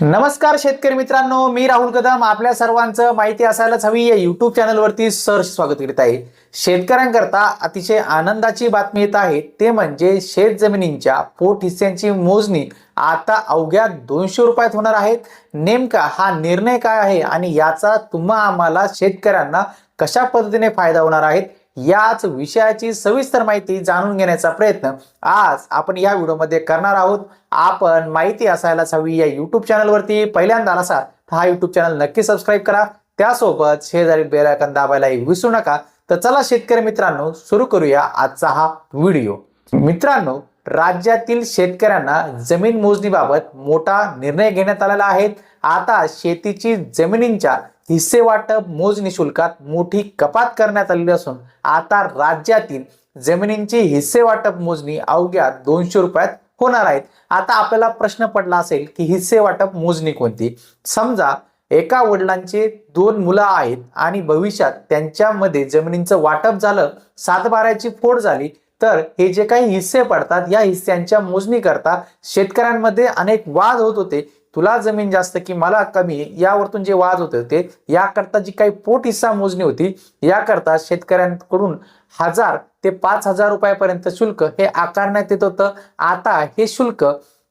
नमस्कार शेतकरी मित्रांनो मी राहुल कदम. आपल्या सर्वांचं माहिती असायलाच हवी. या युट्यूब चॅनलवरती सहर्ष स्वागत करीत आहे. शेतकऱ्यांकरता अतिशय आनंदाची बातमी येत आहे. ते म्हणजे शेत जमिनींच्या पोट हिस्स्यांची मोजणी आता अवघ्या दोनशे रुपयात होणार आहेत. नेमका हा निर्णय काय आहे आणि याचा तुम्हा आम्हाला शेतकऱ्यांना कशा पद्धतीने फायदा होणार आहेत याच विषयाची सविस्तर माहिती जाणून घेण्याचा प्रयत्न आज आपण या व्हिडिओमध्ये करणार आहोत. आपण माहिती असायलाच हवी या युट्यूब चॅनलवरती पहिल्यांदा असाल तर हा युट्यूब चॅनल नक्की सबस्क्राईब करा. त्यासोबत शेजारी बेलायकन दाबायलाही विसरू नका. तर चला शेतकरी मित्रांनो सुरू करूया आजचा हा व्हिडिओ मित्रांनो राज्यातील शेतकऱ्यांना जमीन मोजणीबाबत मोठा निर्णय घेण्यात आलेला आहे. आता शेतीची जमिनींच्या हिस्से वाटप मोजणी शुल्कात मोठी कपात करण्यात आलेली असून आता राज्यातील जमिनींची हिस्से वाटप मोजणी अवघ्या दोनशे रुपयात होणार आहेत आता आपल्याला प्रश्न पडला असेल की हिस्से वाटप मोजणी कोणती? समजा एका वडिलांचे दोन मुलं आहेत आणि भविष्यात त्यांच्यामध्ये जमिनींचं वाटप झालं सातबाऱ्याची फोड झाली तर हे जे काही हिस्से पडतात या हिस्स्यांच्या मोजणी करता शेतकऱ्यांमध्ये अनेक वाद होत होते. तुला जमीन जास्त की मला कमी यावरतून जे वाद होते होते याकरता जी काही पोट हिस्सा मोजणी होती याकरता शेतकऱ्यांकडून हजार ते पाच हजार रुपयापर्यंत शुल्क हे आकारण्यात येत होतं. आता हे शुल्क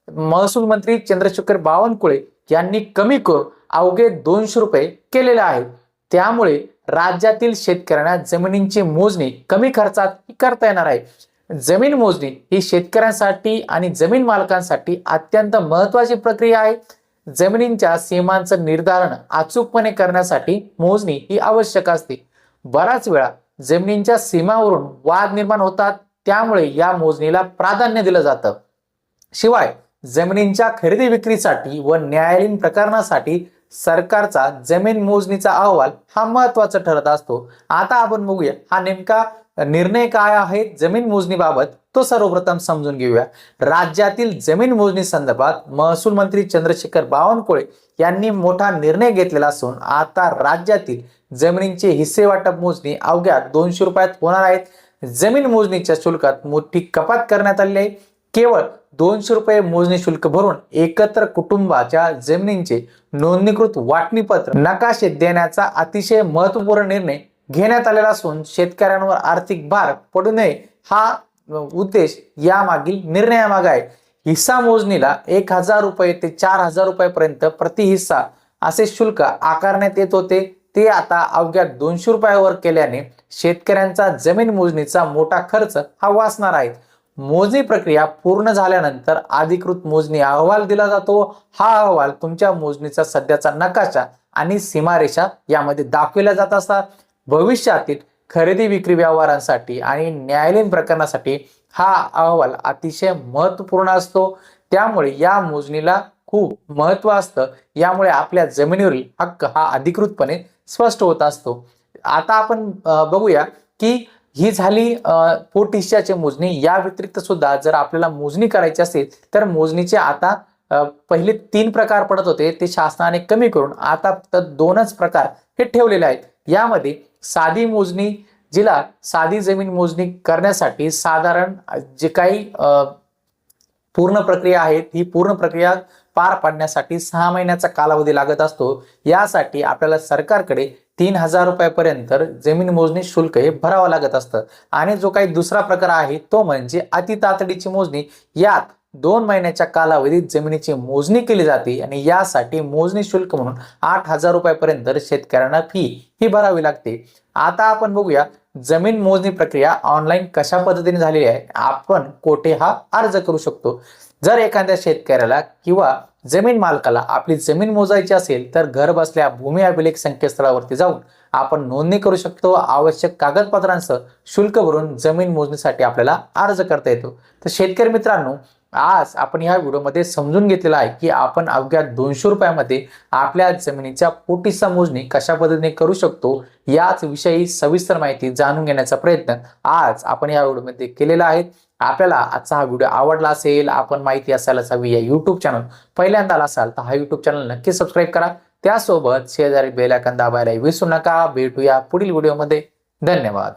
महसूल मंत्री चंद्रशेखर बावनकुळे यांनी कमी करून अवघे दोनशे रुपये केलेले आहेत. त्यामुळे राज्यातील शेतकऱ्यांना जमिनींची मोजणी कमी खर्चात करता येणार आहे. जमीन मोजणी ही शेतकऱ्यांसाठी आणि जमीन मालकांसाठी अत्यंत महत्वाची प्रक्रिया आहे. जमिनींच्या सीमांचं निर्धारण अचूकपणे करण्यासाठी मोजणी ही आवश्यक असते. बराच वेळा जमिनींच्या सीमावरून वाद निर्माण होतात त्यामुळे या मोजणीला प्राधान्य दिलं जातं. शिवाय जमिनींच्या खरेदी विक्रीसाठी व न्यायालयीन प्रकरणासाठी सरकारचा जमीन मोजणीचा अहवाल हा महत्त्वाचा ठरत असतो. आता आपण बघूया हा नेमका निर्णय काय आहे? जमीन मोजणीबाबत तो सर्वप्रथम समजून घेऊया. राज्यातील जमीन मोजणी संदर्भात महसूल मंत्री चंद्रशेखर बावनकुळे यांनी मोठा निर्णय घेतलेला असून आता राज्यातील जमिनींचे हिस्से वाटप मोजणी अवघ्या दोनशे रुपयात होणार आहेत. जमीन मोजणीच्या शुल्कात मोठी कपात करण्यात आली आहे. केवळ दोनशे रुपये मोजणी शुल्क भरून एकत्र कुटुंबाच्या जमिनींचे नोंदणीकृत वाटणीपत्र नकाशे देण्याचा अतिशय महत्त्वपूर्ण निर्णय घेण्यात आलेला असून शेतकऱ्यांवर आर्थिक भार पडू नये हा उद्देश यामागील निर्णयामागे आहे. हिस्सा मोजणीला एक हजार रुपये ते चार हजार रुपयापर्यंत प्रति हिस्सा असे शुल्क आकारण्यात येत होते. ते आता अवघ्या दोनशे रुपयावर केल्याने शेतकऱ्यांचा जमीन मोजणीचा मोठा खर्च हा वाचणार आहे. मोजणी प्रक्रिया पूर्ण झाल्यानंतर अधिकृत मोजणी अहवाल दिला जातो. हा अहवाल तुमच्या मोजणीचा सध्याचा नकाशा आणि सीमारेषा यामध्ये दाखविल्या जात असतात. भविष्यातील खरेदी विक्री व्यवहारांसाठी आणि न्यायालयीन प्रकरणासाठी हा अहवाल अतिशय महत्त्वपूर्ण असतो. त्यामुळे या मोजणीला खूप महत्त्व असतं. यामुळे आपल्या जमिनीवरील हक्क हा अधिकृतपणे स्पष्ट होत असतो. आता आपण बघूया की ही झाली अं, पोट मोजणी. या व्यतिरिक्त सुद्धा जर आपल्याला मोजणी करायची असेल तर मोजणीचे आता पहिले तीन प्रकार पडत होते. ते शासनाने कमी करून आता फक्त दोनच प्रकार हे ठेवलेले आहेत. यामध्ये साधी मोजणी जिला साधी जमीन मोजणी करण्यासाठी साधारण जे काही पूर्ण प्रक्रिया आहे ही पूर्ण प्रक्रिया पार पाडण्यासाठी सहा महिन्याचा कालावधी लागत असतो. यासाठी आपल्याला सरकारकडे तीन हजार रुपयापर्यंत जमीन मोजणी शुल्क हे भरावं लागत असतं. आणि जो काही दुसरा प्रकार आहे तो म्हणजे अति तातडीची मोजणी. यात दोन महिन्याच्या कालावधीत जमिनीची मोजणी केली जाते आणि यासाठी मोजणी शुल्क म्हणून आठ हजार रुपयापर्यंत शेतकऱ्यांना फी ही भरावी लागते. आता आपण बघूया जमीन मोजणी प्रक्रिया ऑनलाईन कशा पद्धतीने झालेली आहे आपण कोठे हा अर्ज करू शकतो. जर एखाद्या शेतकऱ्याला किंवा जमीन मालकाला आपली जमीन मोजायची असेल तर घर बसल्या भूमी अभिलेख संकेतस्थळावरती जाऊन आपण नोंदणी करू शकतो. आवश्यक कागदपत्रांसह शुल्क भरून जमीन मोजणीसाठी आपल्याला अर्ज करता येतो. तर शेतकरी मित्रांनो आज आपण ह्या व्हिडिओमध्ये समजून घेतलेला आहे की आपण अवघ्या दोनशे रुपयामध्ये आपल्या जमिनीच्या पोटीचा मोजणी कशा पद्धतीने करू शकतो याच विषयी सविस्तर माहिती जाणून घेण्याचा प्रयत्न आज आपण या व्हिडिओमध्ये केलेला आहे. आपल्याला आजचा हा व्हिडिओ आवडला असेल आपण माहिती असायलाच हवी या युट्यूब चॅनल पहिल्यांदा असाल तर हा युट्यूब चॅनल नक्की सबस्क्राईब करा. त्यासोबत शेजारी बेलायकन दाबायला विसरू नका. भेटूया पुढील व्हिडिओमध्ये. धन्यवाद.